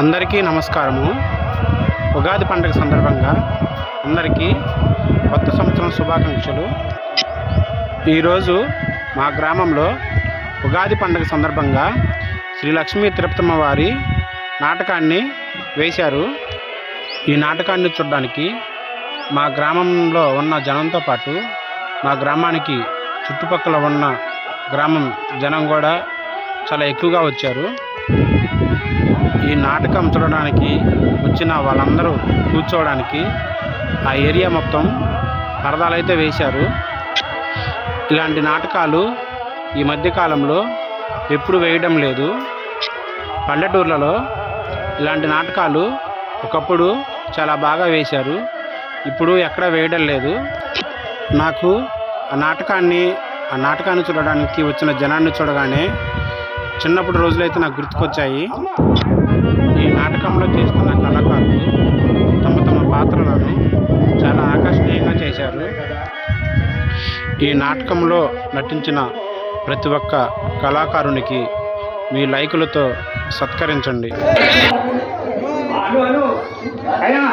అందరికీ నమస్కారము. ఉగాది పండుగ సందర్భంగా అందరికీ కొత్త సంవత్సరం శుభాకాంక్షలు. ఈరోజు మా గ్రామంలో ఉగాది పండుగ సందర్భంగా శ్రీ లక్ష్మీ తిరుపతమ్మ వారి నాటకాన్ని వేశారు. ఈ నాటకాన్ని చూడడానికి మా గ్రామంలో ఉన్న జనంతో పాటు మా గ్రామానికి చుట్టుపక్కల ఉన్న గ్రామం జనం కూడా చాలా ఎక్కువగా వచ్చారు. ఈ నాటకం చూడడానికి వచ్చిన వాళ్ళందరూ కూర్చోవడానికి ఆ ఏరియా మొత్తం పరదాలు అయితే వేశారు. ఇలాంటి నాటకాలు ఈ మధ్యకాలంలో ఎప్పుడు వేయడం లేదు. పల్లెటూర్లలో ఇలాంటి నాటకాలు ఒకప్పుడు చాలా బాగా వేశారు. ఇప్పుడు ఎక్కడ వేయడం లేదు. నాకు ఆ నాటకాన్ని ఆ నాటకాన్ని చూడడానికి వచ్చిన జనాన్ని చూడగానే చిన్నప్పుడు రోజులైతే నాకు గుర్తుకొచ్చాయి. ఈ నాటకంలో చేస్తున్న కళాకారులు తమ తమ పాత్రలను చాలా ఆకర్షణీయంగా చేశారు. ఈ నాటకంలో నటించిన ప్రతి ఒక్క కళాకారునికి మీ లైకులతో సత్కరించండి. అయ్యా